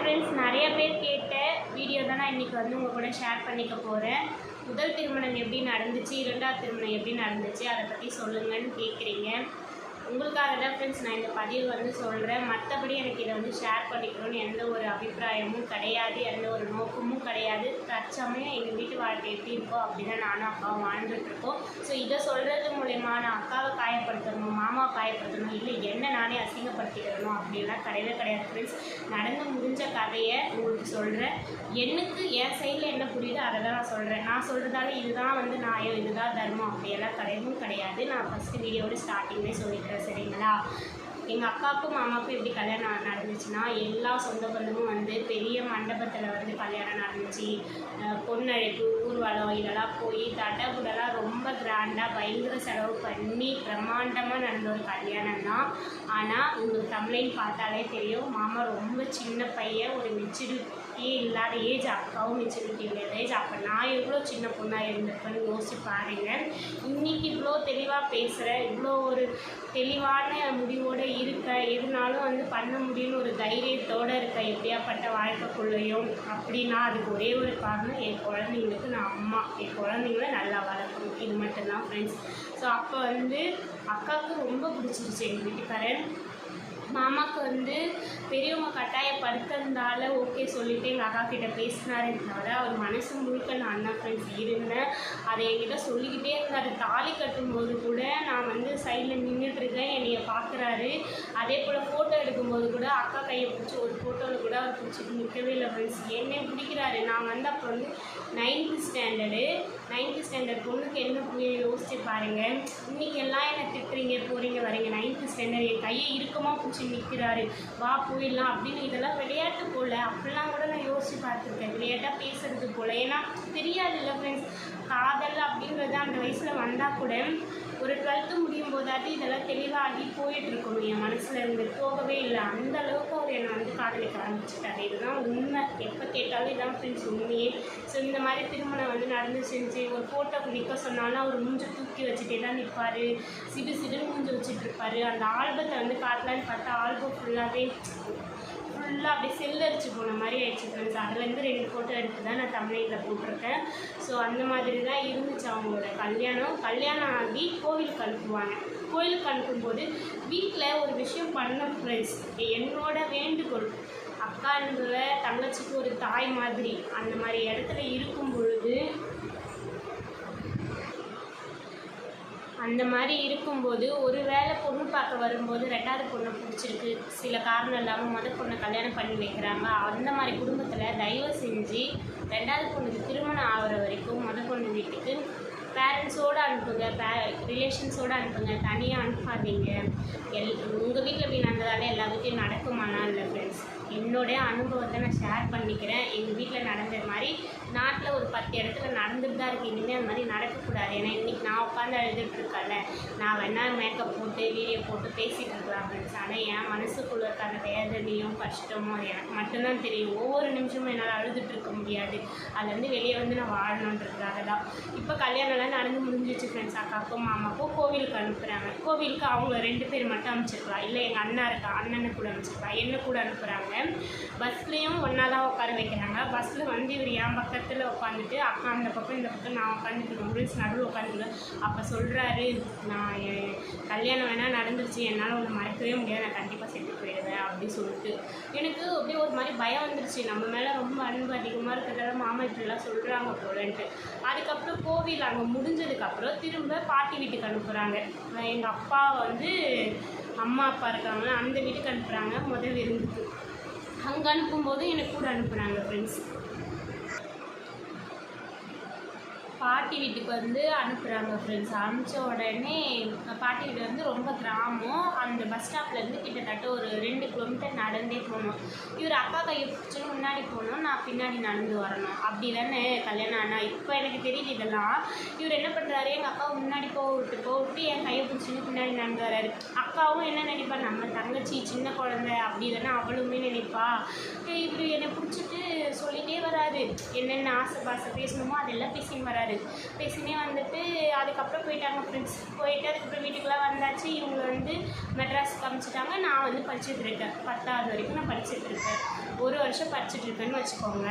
Friends நிறைய பேர் கேட்ட வீடியோ தான் நான் இன்றைக்கி வந்து உங்கள் கூட ஷேர் பண்ணிக்க போகிறேன் முதல் திருமணம் எப்படி நடந்துச்சு? இரண்டாவது திருமணம் எப்படி நடந்துச்சு? அதை பற்றி சொல்லுங்கன்னு கேட்குறீங்க உங்களுக்காக தான் ஃப்ரெண்ட்ஸ் நான் இந்த பதிவு வந்து சொல்கிறேன் மற்றபடி எனக்கு இதை வந்து ஷேர் பண்ணிக்கணும்னு எந்த ஒரு அபிப்பிராயமும் கிடையாது. எந்த ஒரு நோக்கமும் கிடையாது. தற்சமயம் எங்கள் வீட்டு வாழ்க்கை எப்படி இருக்கோ அப்படி தான் நானும் அக்காவும் வாழ்ந்துட்டுருக்கோம் ஸோ இதை சொல்கிறது மூலயமா நான் அக்காவை காயப்படுத்தணும் மாமாவை காயப்படுத்தணும் இல்லை என்ன நானே அசிங்கப்படுத்திக்கிறணும் அப்படின்லாம் கிடையவே கிடையாது. ஃப்ரெண்ட்ஸ் நடந்து முடிஞ்ச கதையை உங்களுக்கு சொல்கிறேன் எனக்கு என் சைடில் என்ன புரியுதோ அதை தான் நான் சொல்கிறேன் நான் சொல்கிறதால இதுதான் வந்து நியாயம் இதுதான் தர்மம் அப்படியெல்லாம் கிடையவும் கிடையாது. நான் ஃபஸ்ட்டு வீடியோட ஸ்டார்டிங்லேயே சொல்லிக்கிறேன் சரிங்களா? எங்கள் அக்காவுக்கும் மாமாவுக்கும் எப்படி கல்யாணம் நடந்துச்சுன்னா எல்லா சொந்த பந்தமும் வந்து பெரிய மண்டபத்தில் வந்து கல்யாணம் நடந்துச்சு. பொண்ணழைப்பு ஊர்வலம் இதெல்லாம் போய் தடபுடலாம் ரொம்ப கிராண்டாக பயங்கர செலவு பண்ணி பிரம்மாண்டமாக நடந்த ஒரு கல்யாணம் தான். ஆனால் உங்களுக்கு தமிழையும் பார்த்தாலே தெரியும் மாமா ரொம்ப சின்ன பையன் ஒரு மெச்சூரிட்டியே இல்லாத ஏஜ் அக்காவும் மெச்சூரிட்டி இல்லாத ஏஜ் அப்போ. நான் எவ்வளோ சின்ன பொண்ணாக இருந்திருப்பேன்னு யோசிச்சு பாருங்க. இன்னைக்கு இவ்வளோ தெளிவாக பேசுகிறேன் இவ்வளோ ஒரு தெளிவான முடிவோடு இருக்க எதுனாலும் வந்து பண்ண முடியும்னு ஒரு தைரியத்தோடு இருக்க எப்படியாப்பட்ட வாழ்க்கைக்குள்ளேயும் அப்படின்னா அதுக்கு ஒரே ஒரு காரணம் என் குழந்தைங்களுக்கு நான் அம்மா. என் குழந்தைங்கள நல்லா வளர்க்கணும். இது மட்டும்தான் ஃப்ரெண்ட்ஸ் ஸோ அப்போ வந்து அக்காவுக்கு ரொம்ப பிடிச்சிருச்சு எங்கள் வீட்டுக்காரன் மாமாவுக்கு வந்து பெரியவங்க கட்டாயப்படுத்துறதால ஓகே சொல்லிவிட்டு எங்கள் அக்கா கிட்டே பேசினாரே அவர் மனசு முழுக்க நான் தான் ஃப்ரெண்ட்ஸ் இருந்தேன். அதை என்கிட்ட சொல்லிக்கிட்டே இருந்தார். தாலி கட்டும்போது கூட நான் வந்து சைடில் நின்றுட்டுருக்கேன் என்னைய பார்க்குறாரு அதே போல் ஃபோட்டோ இருக்கும்போது கூட அக்கா கையை பிடிச்சி ஒரு ஃபோட்டோவில் கூட அவர் பிடிச்சிட்டு நிற்கவே இல்லை ஃப்ரெண்ட்ஸ் என்னை பிடிக்கிறாரு. நான் வந்து அப்போ வந்து நைன்த்து ஸ்டாண்டர்டு நைன்த்து ஸ்டாண்டர்ட் பொண்ணுக்கு என்ன புரிய யோசிச்சு பாருங்கள் இன்னைக்கு எல்லாம் என்ன திட்டுறீங்க போகிறீங்க வரீங்க. நைன்த்து ஸ்டாண்டர்ட் என் கையை இறுக்கமாக பிடிச்சி நிற்கிறாரு வா போயிடலாம் அப்படின்னு இதெல்லாம் விளையாட்டு போல். அப்படிலாம் கூட நான் யோசிச்சு பார்த்துருக்கேன். விளையாட்டாக பேசுறது போல். ஏன்னா தெரியாதுல்ல ஃப்ரெண்ட்ஸ் காதல் அப்படின்றது அந்த வயசில் வந்தால் கூட ஒரு டுவெல்த்து முடியும் போதாட்டி இதெல்லாம் தெளிவாகி போயிட்டு இருக்கணும் என் மனசில் இருந்து போகவே இல்லை. அந்த அளவுக்கு அவர் என்னை வந்து காதலிக்க ஆரம்பிச்சிட்டாரு. இதுதான் உண்மை. எப்போ கேட்டாலும் இதான் ஃப்ரெண்ட்ஸ் உண்மையே. ஸோ இந்த மாதிரி திருமணம் வந்து நடந்து செஞ்சு ஒரு ஃபோட்டோக்கு நிற்க சொன்னாலும் அவர் மூஞ்சை தூக்கி வச்சுட்டே தான் நிற்பார் சிடு சிடுன்னு மூஞ்சி வச்சுட்டு இருப்பாரு. அந்த ஆல்பத்தை வந்து காட்டலான்னு பார்த்தா ஆல்பம் ஃபுல்லாகவே ஃபுல்லாக அப்படியே செல் அடிச்சு போன மாதிரி ஆயிடுச்சு ஃப்ரெண்ட்ஸ் அதுலேருந்து ரெண்டு ஃபோட்டோ எடுத்து தான் நான் தமிழில் போட்டிருக்கேன். ஸோ அந்த மாதிரி தான் இருந்துச்சு அவங்களோட கல்யாணம். கல்யாணம் ஆகி கோவிலுக்கு அனுப்புவாங்க. கோவிலுக்கு அனுப்பும்போது வீட்டில் ஒரு விஷயம் பண்ண ஃப்ரெண்ட்ஸ் என்னோட வேண்டுகோள். அக்கான்ற தங்கச்சிக்கு ஒரு தாய் மாதிரி அந்த மாதிரி இடத்துல இருக்கும் பொழுது அந்த மாதிரி இருக்கும்போது ஒரு வேளை பொண்ணு பார்க்க வரும்போது ரெண்டாவது பொண்ணை பிடிச்சிருக்கு. சில காரணம் இல்லாமல் மொதல் பொண்ணை கல்யாணம் பண்ணி வைக்கிறாங்க. அந்த மாதிரி குடும்பத்தில் தயவு செஞ்சு ரெண்டாவது பொண்ணுக்கு திருமணம் ஆகிற வரைக்கும் மொதல் பொண்ணு வீட்டுக்கு பேரண்ட்ஸோடு அனுப்புங்க. பே ரிலேஷன்ஸோடு அனுப்புங்க. தனியாக அனுப்பாதீங்க. எல் உங்கள் வீட்டில் இப்படி நடந்ததால எல்லா வீட்டையும் நடக்குமானா இல்லை ஃப்ரெண்ட்ஸ் என்னுடைய அனுபவத்தை நான் ஷேர் பண்ணிக்கிறேன். எங்கள் வீட்டில் நடந்தது மாதிரி நாட்டில் ஒரு பத்து இடத்துல நடந்துட்டு தான் இருக்குது இனிமேல் அது மாதிரி நடக்கக்கூடாது ஏன்னா இன்றைக்கி நான் உட்காந்து அழுதுட்டு நான் வேணால் மேக்கப் போட்டு வீடியோ போட்டு பேசிகிட்டு இருக்கலாம் ஃப்ரெண்ட்ஸ் ஆனால் என் மனசுக்குள்ளே இருக்க அந்த வேதனையும் கஷ்டமும் அது எனக்கு மட்டும்தான் தெரியும். ஒவ்வொரு நிமிஷமும் என்னால் அழுதுட்டு இருக்க முடியாது. அதுலேருந்து வெளியே வந்து நான் வாழணுன்றதுக்காக தான் இப்போ கல்யாணம்லாம் நடந்து முடிஞ்சிச்சு ஃப்ரெண்ட்ஸ் அக்காவுக்கும் மாமாக்கும் கோவிலுக்கு அனுப்புகிறாங்க கோவிலுக்கு அவங்க ரெண்டு பேர் மட்டும் அனுப்பிச்சிருக்கலாம். இல்லை எங்கள் அண்ணா இருக்கா அண்ணனை கூட அனுப்பிச்சிருக்கலாம். என்ன கூட அனுப்புகிறாங்க பஸ்லேயும் ஒன்றா தான் உட்கார வைக்கிறாங்க. பஸ்ஸில் வந்து இவர் என் பக்கத்தில் உட்காந்துட்டு அக்கா அந்த பக்கம் இந்த பக்கம் நான் உட்காந்துட்டு ரூல்ஸ் நடுவில் உட்காந்துட்டு அப்போ சொல்கிறாரு நான் என் கல்யாணம் வேணால் நடந்துருச்சு. என்னால் ஒன்று மறக்கவே முடியாது. நான் கண்டிப்பாக செத்து போயிடுவேன். அப்படின்னு சொல்லிட்டு. எனக்கு அப்படியே ஒரு மாதிரி பயம் வந்துருச்சு. நம்ம மேலே ரொம்ப அன்பு அதிகமாக இருக்கிறதால மாமா இப்படிலாம் சொல்கிறாங்க போலன்ட்டு. அதுக்கப்புறம் கோவில் அங்கே முடிஞ்சதுக்கப்புறம் திரும்ப பாட்டி வீட்டுக்கு அனுப்புகிறாங்க எங்கள் அப்பா வந்து அம்மா அப்பா இருக்காங்க அந்த வீட்டுக்கு அனுப்புகிறாங்க முதல் விருந்துக்கு. அங்கே அனுப்பும்போது எனக்கு கூட அனுப்புகிறாங்க ஃப்ரெண்ட்ஸ் பாட்டி வீட்டுக்கு வந்து அனுப்புகிறாங்க ஃப்ரெண்ட்ஸ் அனுப்பிச்ச உடனே பாட்டி வீடு வந்து ரொம்ப கிராமம். அந்த பஸ் ஸ்டாப்லேருந்து கிட்டத்தட்ட ஒரு ரெண்டு கிலோமீட்டர் நடந்தே போகணும் இவர் அக்கா கையை பிடிச்சின்னு முன்னாடி போகணும் நான் பின்னாடி நடந்து வரணும். அப்படி தானே கல்யாணம் ஆனால் இப்போ எனக்கு தெரியுது இதெல்லாம். இவர் என்ன பண்ணுறாரு எங்கள் அக்காவை முன்னாடி போக விட்டு போக விட்டு என் கையை பிடிச்சின்னு பின்னாடி நடந்து வராரு. அக்காவும் என்ன நினைப்பா? நம்ம தங்கச்சி சின்ன குழந்தை அப்படி தானே அவளுமே நினைப்பா. இவர் என்னை பிடிச்சிட்டு சொல்லிகிட்டே வராரு. என்னென்ன ஆசை பாசை பேசணுமோ அதெல்லாம் பேசின்னு வராரு. பேசினே வந்துட்டு அதுக்கப்புறம் போயிட்டாங்க ஃப்ரெண்ட்ஸ் போயிட்டு அதுக்கப்புறம் வீட்டுக்குலாம் வந்தாச்சு. இவங்க வந்து மெட்ராஸுக்கு காமிச்சிட்டாங்க நான் வந்து படிச்சுட்டு இருக்கேன். பத்தாவது வரைக்கும் நான் படிச்சுட்டு இருக்கேன். ஒரு வருஷம் படிச்சுட்டு இருக்கேன்னு வச்சுக்கோங்க.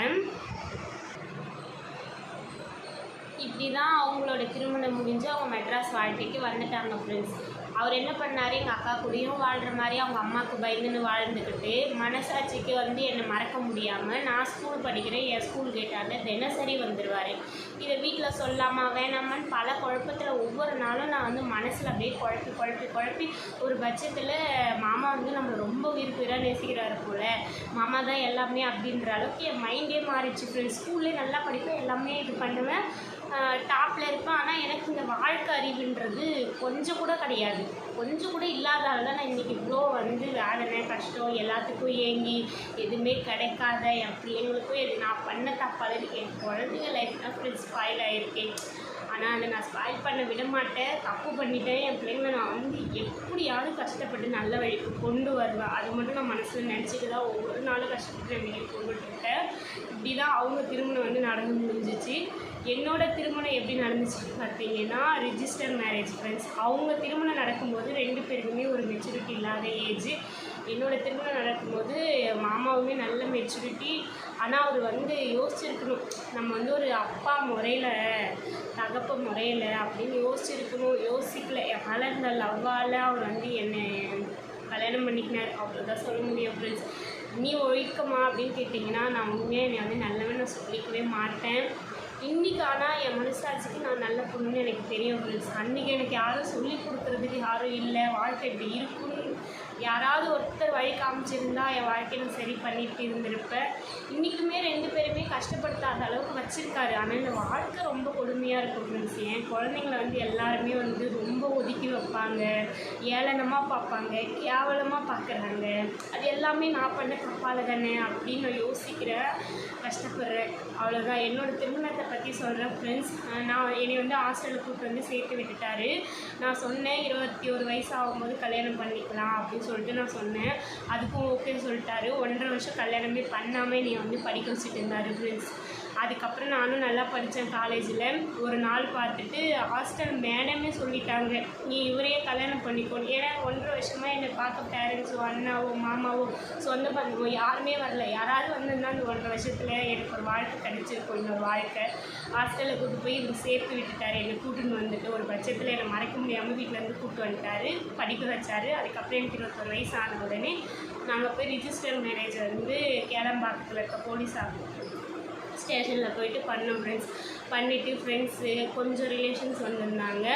இப்படி தான் அவங்களோட திருமணம் முடிஞ்சு அவங்க மெட்ராஸ் வாழ்க்கைக்கு வந்துட்டாங்க ஃப்ரெண்ட்ஸ் அவர் என்ன பண்ணார்? எங்கள் அக்கா கூடயும் வாழ்கிற மாதிரி அவங்க அம்மாவுக்கு பயந்துன்னு வாழ்ந்துக்கிட்டு மனசாட்சிக்கு வந்து என்னை மறக்க முடியாமல் நான் ஸ்கூல் படிக்கிறேன். என் ஸ்கூல் கேட்டாங்க தினசரி வந்துடுவார் இதை வீட்டில் சொல்லாமா வேணாமான்னு பல குழப்பத்தில் ஒவ்வொரு நாளும் நான் வந்து மனசில் அப்படியே குழப்பி குழப்பி குழப்பி ஒரு பட்சத்தில் மாமா வந்து நம்மளை ரொம்ப உயிர் நேசிக்கிறார் போல். மாமா தான் எல்லாமே அப்படின்ற அளவுக்கு என் மைண்டே மாறிடுச்சு ஃப்ரெண்ட்ஸ் ஸ்கூல்லே நல்லா படிப்பேன் எல்லாமே இது பண்ணுவேன். டாப்பில் இருப்பேன். ஆனால் எனக்கு இந்த வாழ்க்கை அறிவுன்றது கொஞ்சம் கூட கிடையாது. கொஞ்சம் கூட இல்லாதால தான் நான் இன்றைக்கி இவ்வளோ வந்து வேதனை கஷ்டம் எல்லாத்துக்கும் ஏங்கி எதுவுமே கிடைக்காத என் பிள்ளைங்களுக்கும் எது நான் பண்ண தப்பால என் குழந்தைங்க லைஃப் தான் ஃப்ரெண்ட்ஸ் ஸ்பாயில் ஆகிருக்கேன் ஆனால் அதை நான் ஸ்பாயில் பண்ண விட மாட்டேன் தப்பு பண்ணிட்டேன். என் பிள்ளைங்களை நான் வந்து எப்படியாவது கஷ்டப்பட்டு நல்ல வழிக்கு கொண்டு வருவேன். அது மட்டும் நான் மனசில் நினச்சிட்டு தான் ஒவ்வொரு நாளும் கஷ்டப்பட்டு என் வீட்டுக்கு இப்படி தான் அவங்க திருமணம் வந்து நடந்து முடிஞ்சிச்சு. என்னோடய திருமணம் எப்படி நடந்துச்சுன்னு பார்த்தீங்கன்னா ரிஜிஸ்டர் மேரேஜ் ஃப்ரெண்ட்ஸ் அவங்க திருமணம் நடக்கும்போது ரெண்டு பேருக்குமே ஒரு மெச்சூரிட்டி இல்லாத ஏஜ் என்னோட திருமணம் நடக்கும்போது மாமாவுமே நல்ல மெச்சூரிட்டி ஆனால் அவர் வந்து யோசிச்சிருக்கணும். நம்ம வந்து ஒரு அப்பா முறையில் தகப்ப முறையில் அப்படின்னு யோசிச்சிருக்கணும். யோசிக்கல. என் மேலே லவ்வால் அவர் வந்து என்னை கல்யாணம் பண்ணிக்கினார். அவ்வளோதான் சொல்ல முடியும் ஃப்ரெண்ட்ஸ் நீ ஒழிக்கமா அப்படின்னு கேட்டிங்கன்னா நான் உண்மையாக என்னை வந்து நல்லவன் நான் சொல்லிக்கவே மாட்டேன். இன்றைக்கி ஆனால் என் மனசாட்சிக்கு நான் நல்ல பொண்ணுன்னு எனக்கு தெரியும் ஃப்ரெண்ட்ஸ் அன்றைக்கி எனக்கு யாரும் சொல்லி கொடுக்குறதுக்கு யாரும் இல்லை. வாழ்க்கை இப்படி இருக்குன்னு யாராவது ஒருத்தர் வழி காமிச்சிருந்தா என் வாழ்க்கையில சரி பண்ணிட்டு இருந்திருப்பேன் இன்றைக்குமே ரெண்டு பேருமே கஷ்டப்படுத்தாத அளவுக்கு வச்சுருக்காரு. ஆனால் இந்த வாழ்க்கை ரொம்ப கொடுமையாக இருக்கும் ஃப்ரெண்ட்ஸ் என் குழந்தைங்கள வந்து எல்லாருமே வந்து ரொம்ப ஒதுக்கி வைப்பாங்க. ஏளனமாக பார்ப்பாங்க. கேவலமாக பார்க்குறாங்க. அது எல்லாமே நான் பண்ண தப்பால் தானே அப்படின்னு நான் யோசிக்கிறேன் கஷ்டப்படுறேன். அவ்வளோதான் என்னோடய திருமணத்தை பற்றி சொல்கிறேன் ஃப்ரெண்ட்ஸ் நான் என்னை வந்து ஹாஸ்டலில் கூப்பிட்டு வந்து சேர்த்து விட்டுட்டாரு. நான் சொன்னேன் இருபத்தி ஒரு வயசு ஆகும்போது கல்யாணம் பண்ணிக்கலாம் அப்படின்னு சொல்லிட்டு நான் சொன்னேன். அதுக்கும் ஓகேன்னு சொல்லிட்டாரு. ஒன்றரை வருஷம் கல்யாணமே பண்ணாமல் நீ வந்து படிக்க வச்சுட்டு இருந்தாரு ஃப்ரெண்ட்ஸ் அதுக்கப்புறம் நானும் நல்லா படித்தேன் காலேஜில் ஒரு நாள் பார்த்துட்டு ஹாஸ்டல் மேடமே சொல்லிட்டாங்க. நீ இவரையே கல்யாணம் பண்ணிக்கோ. ஏன்னா ஒன்றரை வருஷமாக என்னை பார்க்க பேரண்ட்ஸோ அண்ணாவோ மாமாவோ சொந்த பந்தமோ யாருமே வரல. யாராவது வந்திருந்தா அந்த ஒன்றரை வருஷத்தில் எனக்கு ஒரு வாழ்க்கை கிடச்சிருக்கும் இன்னொரு வாழ்க்கை. ஹாஸ்டலில் கூட்டு போய் இவர் சேர்த்து விட்டுட்டார். என்னை கூட்டின்னு வந்துட்டு ஒரு பட்சத்தில் என்னை மறைக்க முடியாமல் வீட்டிலேருந்து கூப்பிட்டு வந்துட்டாரு. படிக்க வச்சாரு. அதுக்கப்புறம் எனக்கு இருபத்தொரு வயசு ஆன உடனே நாங்கள் போய் ரிஜிஸ்டர் மேரேஜ் வந்து கேளம்பாக்கத்தில் இருக்க போலீஸ் ஆகும் ஸ்டேஷனில் போயிட்டு பண்ணோம் ஃப்ரெண்ட்ஸ் பண்ணிவிட்டு ஃப்ரெண்ட்ஸு கொஞ்சம் ரிலேஷன்ஸ் வந்திருந்தாங்க.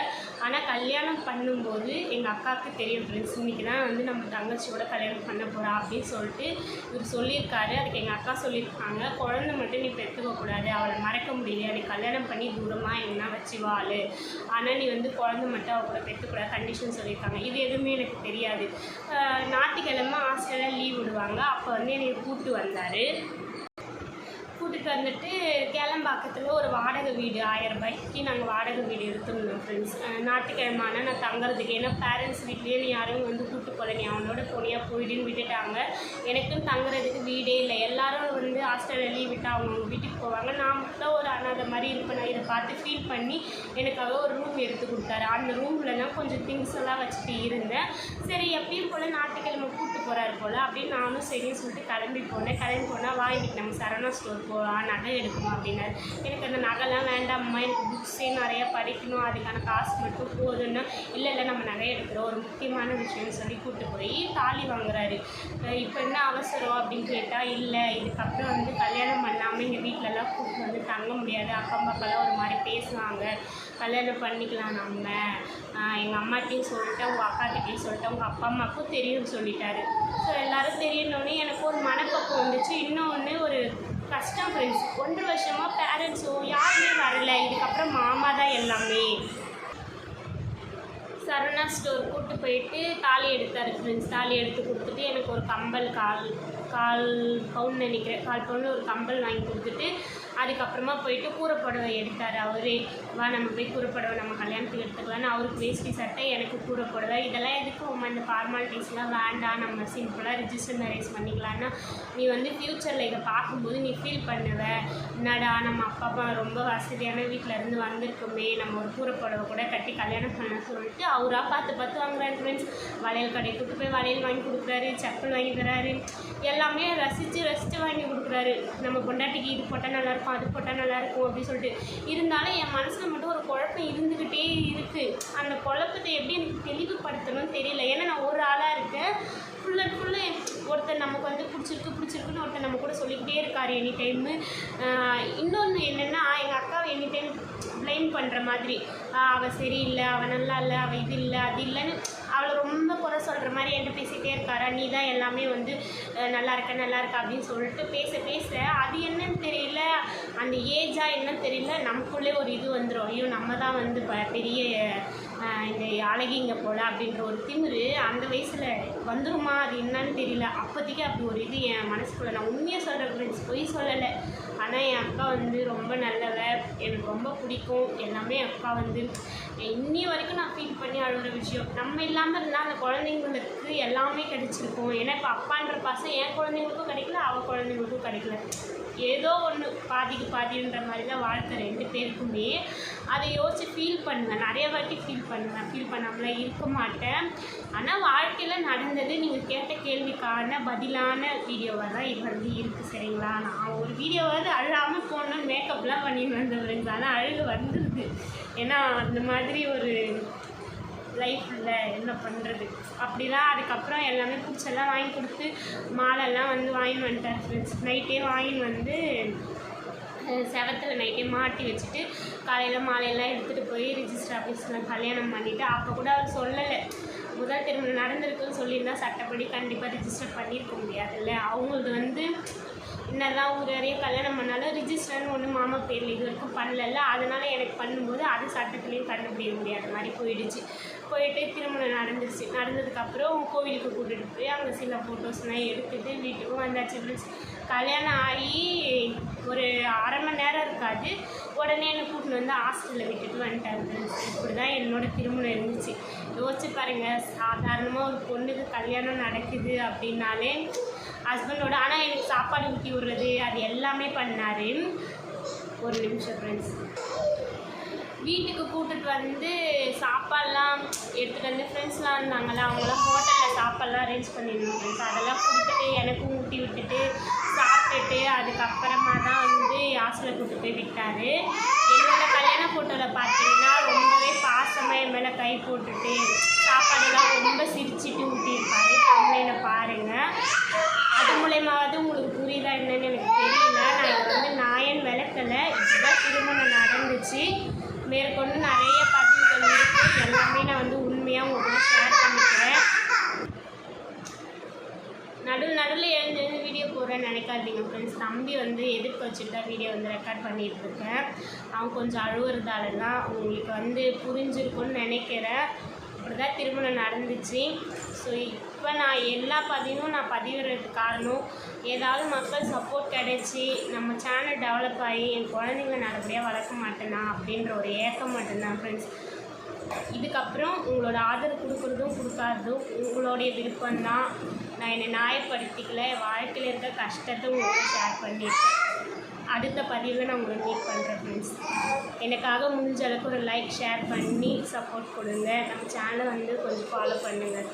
ஆனால் கல்யாணம் பண்ணும்போது எங்கள் அக்காவுக்கு தெரியும் ஃப்ரெண்ட்ஸ் இன்றைக்கி தான் வந்து நம்ம தங்கச்சியோட கல்யாணம் பண்ண போகிறா அப்படின்னு சொல்லிட்டு இவர் சொல்லியிருக்காரு. அதுக்கு எங்கள் அக்கா சொல்லியிருக்காங்க. குழந்தை மட்டும் நீ பெற்றுக்கக்கூடாது அவளை மறக்க முடியலையா நீ கல்யாணம் பண்ணி தூரமாக எங்கன்னா வச்சு வாழு ஆனால் நீ வந்து குழந்தை மட்டும் அவ கூட பெற்றுக்கூடாது கண்டிஷன் சொல்லியிருக்காங்க. இது எதுவுமே எனக்கு தெரியாது. ஞாயிற்றுக்கிழமை ஹாஸ்டலில் லீவ் விடுவாங்க. அப்போ வந்து என்னை கூப்பிட்டு வந்தார். வீட்டுக்கு வந்துட்டு கேளம்பாக்கத்தில் ஒரு வாடகை வீடு ஆயிரம் ரூபாய்க்கு நாங்கள் வாடகை வீடு எடுத்துருந்தோம் ஃப்ரெண்ட்ஸ் ஞாயிற்றுக்கிழமை ஆனால் நான் தங்குறதுக்கு ஏன்னா பேரண்ட்ஸ் வீட்லேயே யாரும் வந்து கூட்டு போகல நீ அவனோட போனியா போயிடுன்னு விட்டுட்டாங்க. எனக்கும் தங்குறதுக்கு வீடே இல்லை. எல்லாரும் வந்து ஹாஸ்டலில் லீவ் விட்டு அவங்க அவங்க வீட்டுக்கு போவாங்க. நான் மட்டும் ஒரு மாதிரி இருப்பேன். நான் இதை பார்த்து ஃபீல் பண்ணி எனக்காக ஒரு ரூம் எடுத்து கொடுத்தாரு. அந்த ரூமில் தான் கொஞ்சம் திங்ஸ் எல்லாம் வச்சுட்டு இருந்தேன். சரி எப்பயும் போல் ஞாயிற்றுக்கிழமை கூப்பிட்டு போகிறாரு போல். அப்படின்னு நானும் சரின்னு சொல்லிட்டு கிளம்பி போனேன். கிளம்பி போனால் வாங்கிட்டு நம்ம சரவணா ஸ்டோர் போகலாம் நகை எடுக்கணும் அப்படின்னாரு. எனக்கு அந்த நகைலாம் வேண்டாம்மா. எனக்கு புக்ஸே நிறையா படிக்கணும். அதுக்கான காசு மட்டும் போதுன்னா இல்லை இல்லை நம்ம நகை எடுக்கிறோம். ஒரு முக்கியமான விஷயம்னு சொல்லி கூப்பிட்டு போய் தாலி வாங்குறாரு. இப்போ என்ன அவசரம் அப்படின்னு கேட்டால் இல்லை இதுக்கப்புறம் வந்து கல்யாணம் பண்ணாமல் எங்கள் வீட்டிலலாம் கூப்பிட்டு வந்து தங்க முடியும் முடியாது. அக்கம் பக்கம்லாம் ஒரு மாதிரி பேசுவாங்க. கல்யாணம் பண்ணிக்கலாம் நம்ம. எங்கள் அம்மாட்டையும் சொல்லிட்டேன் உங்கள் அக்காக்கிட்டையும் சொல்லிட்டேன் உங்கள் அப்பா அம்மாவுக்கும் தெரியும்னு சொல்லிட்டாரு. ஸோ எல்லாரும் தெரியணுன்னே எனக்கு ஒரு மனப்பக்கம் வந்துச்சு. இன்னொன்று ஒரு கஷ்டம் ஃப்ரெண்ட்ஸ் ஒன்றரை வருஷமாக பேரண்ட்ஸோ யாருமே வரல. இதுக்கப்புறம் மாமா தான் எல்லாமே. சரணா ஸ்டோர் கூப்பிட்டு போயிட்டு தாலி எடுத்தார் ஃப்ரெண்ட்ஸ் தாலி எடுத்து கொடுத்துட்டு எனக்கு ஒரு கம்பல் கால் கால் பவுன் நினைக்கிறேன். கால் பவுன் ஒரு கம்பல் வாங்கி கொடுத்துட்டு அதுக்கப்புறமா போயிட்டு கூறப்படவை எடுத்தார் அவரே. வா நம்ம போய் கூறப்படவை நம்ம கல்யாணத்துக்கு எடுத்துக்கலாம்னு அவருக்கு வேஷ்டி சட்டை எனக்கு கூறப்படவை இதெல்லாம் எதுக்கு உமா இந்த ஃபார்மாலிட்டிஸ்லாம் வேண்டாம் நம்ம சிம்பிளாக ரிஜிஸ்டர் மேரேஜ் பண்ணிக்கலாம்னா நீ வந்து ஃப்யூச்சரில் இதை பார்க்கும்போது நீ ஃபீல் பண்ணுவ. என்னடா நம்ம அப்பா அம்மா ரொம்ப வசதியான வீட்டில் இருந்து வந்திருக்கோமே நம்ம ஒரு கூறப்படவை கூட கட்டி கல்யாணம் பண்ண சொல்லிட்டு அவராக பார்த்து பார்த்து வாங்குறாரு ஃப்ரெண்ட்ஸ் வளையல் கடையை கூட்டு போய் வளையல் வாங்கி கொடுக்குறாரு செப்பல் வாங்கி தராரு. எல்லாமே ரசித்து ரசித்து வாங்கி கொடுக்குறாரு. நம்ம பொண்டாட்டிக்கு இது போட்டால் இருக்கும் அது போட்டால் நல்லாயிருக்கும் அப்படின்னு சொல்லிட்டு. இருந்தாலும் என் மனசில் மட்டும் ஒரு குழப்பம் இருந்துக்கிட்டே இருக்குது அந்த குழப்பத்தை எப்படி எனக்கு தெளிவுபடுத்தணும்னு தெரியல. ஏன்னா நான் ஒரு ஆளாக இருக்கேன். ஃபுல் அண்ட் ஃபுல்லு ஒருத்தர் நமக்கு வந்து பிடிச்சிருக்கு பிடிச்சிருக்குன்னு ஒருத்தர் நம்ம கூட சொல்லிக்கிட்டே இருக்கார் எனி டைமு இன்னொன்று என்னென்னா எங்கள் அக்காவை எனி டைம் ப்ளைம் பண்ணுற மாதிரி. அவள் சரியில்லை அவள் நல்லா இல்லை அவள் இது இல்லை அது இல்லைன்னு அவளை ரொம்ப குறை சொல்கிற மாதிரி என்கிட்ட பேசிகிட்டே இருக்காரா? நீ தான் எல்லாமே வந்து நல்லா இருக்க நல்லா இருக்க அப்படின்னு சொல்லிட்டு பேச பேச அது என்னன்னு தெரியல. அந்த ஏஜாக என்னன்னு தெரியல. நமக்குள்ளே ஒரு இது வந்துடும் ஐயோ நம்ம தான் வந்து ப பெரிய இந்த இந்த அழகிங்க போல் அப்படின்ற ஒரு திமிரு அந்த வயசில் வந்துருமா அது என்னன்னு தெரியல. அப்போதைக்கு அப்படி ஒரு இது என் மனசுக்குள்ள நான் உண்மையாக சொல்கிற ஃப்ரெண்ட்ஸ் பொய் சொல்லலை. ஆனால் என் அக்கா வந்து ரொம்ப நல்லவ எனக்கு ரொம்ப பிடிக்கும். எல்லாமே என் அக்கா வந்து இன்னி வரைக்கும் நான் ஃபீல் பண்ணி அழுகிற விஷயம். நம்ம இல்லாமல் இருந்தால் அந்த குழந்தைங்களுக்கு எல்லாமே கிடைச்சிருக்கும். ஏன்னா இப்போ அப்பான்ற பாசம் என் குழந்தைங்களுக்கும் கிடைக்கல அவள் குழந்தைங்களுக்கும் கிடைக்கல. ஏதோ ஒன்று பாதிக்கு பாதின்ற மாதிரி தான் வாழ்க்கை ரெண்டு பேருக்குமே. அதை யோசித்து ஃபீல் பண்ணுவேன் நிறைய வாட்டி ஃபீல் பண்ணுவேன் ஃபீல் பண்ணாமலாம் இருக்க மாட்டேன். ஆனால் வாழ்க்கையில் நடந்தது நீங்கள் கேட்ட கேள்விக்கான பதிலான வீடியோவாக தான் இது வந்து இருக்குது சரிங்களா? நான் ஒரு வீடியோவாவது அழாமல் போகணும்னு மேக்கப்லாம் பண்ணிட்டு வந்தேன் ஆனால் அழகு வந்துடுது ஏன்னா அந்த மாதிரி ஒரு லைஃப்பில் என்ன பண்ணுறது அப்படிலாம் அதுக்கப்புறம் எல்லாமே பிடிச்செல்லாம் வாங்கி கொடுத்து மாலைலாம் வந்து வாங்கின்னு வந்துட்டார் ஃப்ரெண்ட்ஸ் நைட்டே வாங்கின்னு வந்து செவத்தில் நைட்டே மாட்டி வச்சுட்டு காலையில் மாலையெல்லாம் எடுத்துகிட்டு போய் ரிஜிஸ்டர் ஆஃபீஸில் கல்யாணம் பண்ணிவிட்டு அப்போ கூட அவர் சொல்லலை. முதல் திருமணம் நடந்திருக்குன்னு சொல்லியிருந்தா சட்டப்படி கண்டிப்பாக ரிஜிஸ்டர் பண்ணியிருக்க முடியாதுல்ல. அவங்களுக்கு வந்து என்னதான் ஒரு நிறைய கல்யாணம் பண்ணாலும் ரிஜிஸ்டர்னு ஒன்று மாமா பேரில் இது வரைக்கும் பண்ணல. அதனால் எனக்கு பண்ணும்போது அது சட்டத்துலேயும் கண்டுபிடிக்க முடியாத மாதிரி போயிடுச்சு. போயிட்டு திருமணம் நடந்துருச்சு. நடந்ததுக்கப்புறம் கோவிலுக்கு கூட்டிகிட்டு போய் அங்கே சில ஃபோட்டோஸ்லாம் எடுத்துட்டு வீட்டுக்கும் வந்தாச்சு ஃப்ரெண்ட்ஸ் கல்யாணம் ஆகி ஒரு அரை மணி நேரம் இருக்காது. உடனே என்னை கூட்டின்னு வந்து ஹாஸ்டலில் விட்டுட்டு வந்துட்டாரு ஃப்ரெண்ட்ஸ் இப்படி தான் என்னோடய திருமணம் இருந்துச்சு. யோசிச்சு பாருங்கள் சாதாரணமாக ஒரு பொண்ணுக்கு கல்யாணம் நடக்குது அப்படின்னாலே ஹஸ்பண்டோட ஆனால் எனக்கு சாப்பாடு ஊட்டி விடுறது அது எல்லாமே பண்ணார். ஒரு நிமிஷம் ஃப்ரெண்ட்ஸ் வீட்டுக்கு கூட்டிட்டு வந்து சாப்பாடெலாம் எடுத்துகிட்டு வந்து ஃப்ரெண்ட்ஸ்லாம் இருந்தாங்களா அவங்களாம் ஹோட்டலில் சாப்பாடுலாம் அரேஞ்ச் பண்ணியிருந்தோம் ஃப்ரெண்ட்ஸ் அதெல்லாம் கொடுத்துட்டு எனக்கும் ஊட்டி விட்டுட்டு சாப்பிட்டுட்டு அதுக்கப்புறமா தான் வந்து ஹாஸ்டலில் கூப்பிட்டு போய் விட்டார். என்னோட கல்யாண ஃபோட்டோவில் பார்த்தீங்கன்னா ரொம்பவே பாசமாக என் மேலே கை போட்டுட்டு சாப்பாடெல்லாம் ரொம்ப சிரிச்சிட்டு ஊட்டியிருப்பாரு. தமிழில் பாருங்கள் அது மூலயமாவது உங்களுக்கு புரியுதா என்னன்னு எனக்கு தெரியல. நான் வந்து நாயன் விளக்கலை. இப்படிதான் திருமணம் நடந்துச்சு. மேற்கொண்டு நிறைய பதிவுகள் இருக்குது எல்லாமே நான் வந்து உண்மையாக உங்களுக்கு ஷேர் பண்ணிக்கிறேன். நடுவில் நடுவில் எழுந்து எழுந்து வீடியோ போகிறேன்னு நினைக்காதீங்க ஃப்ரெண்ட்ஸ் தம்பி வந்து எதிர்க்க வச்சுட்டு தான் வீடியோ வந்து ரெக்கார்ட் பண்ணிட்டு அவன் கொஞ்சம் அழுவுறதால தான் உங்களுக்கு வந்து புரிஞ்சிருக்கும்னு நினைக்கிறேன். அப்படி தான் திருமணம் நடந்துச்சு. ஸோ இப்போ நான் எல்லா பதிவும் நான் பதிவிடுறதுக்கு காரணம் ஏதாவது மக்கள் சப்போர்ட் கிடைச்சி நம்ம சேனல் டெவலப் ஆகி என் குழந்தைங்கள நல்லபடியாக வளர்க்க மாட்டேனா அப்படின்ற ஒரு ஏக்கம் மட்டும்தான் ஃப்ரெண்ட்ஸ் இதுக்கப்புறம் உங்களோட ஆதரவு கொடுக்குறதும் கொடுக்காததும் உங்களுடைய விருப்பம்தான். நான் என்னை நியாயப்படுத்திக்கல என் வாழ்க்கையில் இருக்க கஷ்டத்தை உங்களுக்கு ஷேர் பண்ணியிருக்கேன். அடுத்த பதிவில் நான் உங்களை மீட் பண்ணுறேன் ஃப்ரெண்ட்ஸ் எனக்காக முடிஞ்ச அளவுக்கு ஒரு லைக் ஷேர் பண்ணி சப்போர்ட் கொடுங்க. நம்ம சேனலை வந்து கொஞ்சம் ஃபாலோ பண்ணுங்கள்